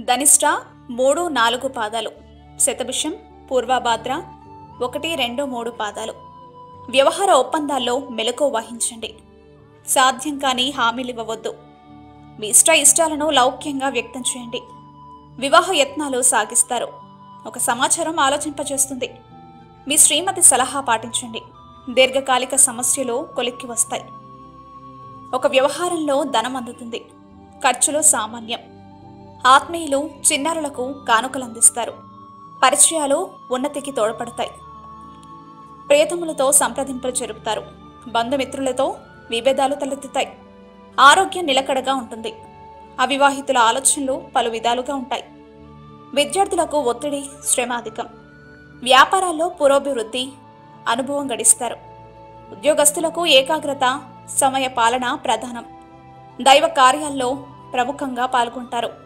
ధనిష్ట మూడు నాలుగు పాదాలు శతభిషం పూర్వభాద్ర ఒకటి రెండు మూడు పాదాలు. వ్యవహార ఒప్పందాల్లో మెలకువ వహించండి. సాధ్యం కాని హామీలు ఇవ్వవద్దు. మీ ఇష్ట ఇష్టాలను లౌక్యంగా వ్యక్తం చేయండి. వివాహ యత్నాలు సాగిస్తారు. ఒక సమాచారం ఆలోచింపజేస్తుంది. మీ శ్రీమతి సలహా పాటించండి. దీర్ఘకాలిక సమస్యలు కొలిక్కి వస్తాయి. ఒక వ్యవహారంలో ధనం అందుతుంది ఖర్చులు సామాన్యం. ఆత్మీయులు చిన్నారులకు కానుకలు అందిస్తారు పరిచయాలు ఉన్నతికి తోడ్పడతాయి. ప్రియతములతో సంప్రదింపులు జరుపుతారు. బంధుమిత్రులతో విభేదాలు తలెత్తుతాయి. ఆరోగ్యం నిలకడగా ఉంటుంది. అవివాహితుల ఆలోచనలు పలు విధాలుగా ఉంటాయి. విద్యార్థులకు ఒత్తిడి శ్రమ అధికం. వ్యాపారాల్లో పురోభివృద్ధి అనుభవం గడిస్తారు. ఉద్యోగస్తులకు ఏకాగ్రత సమయ పాలన ప్రధానం. దైవ కార్యాల్లో ప్రముఖంగా పాల్గొంటారు.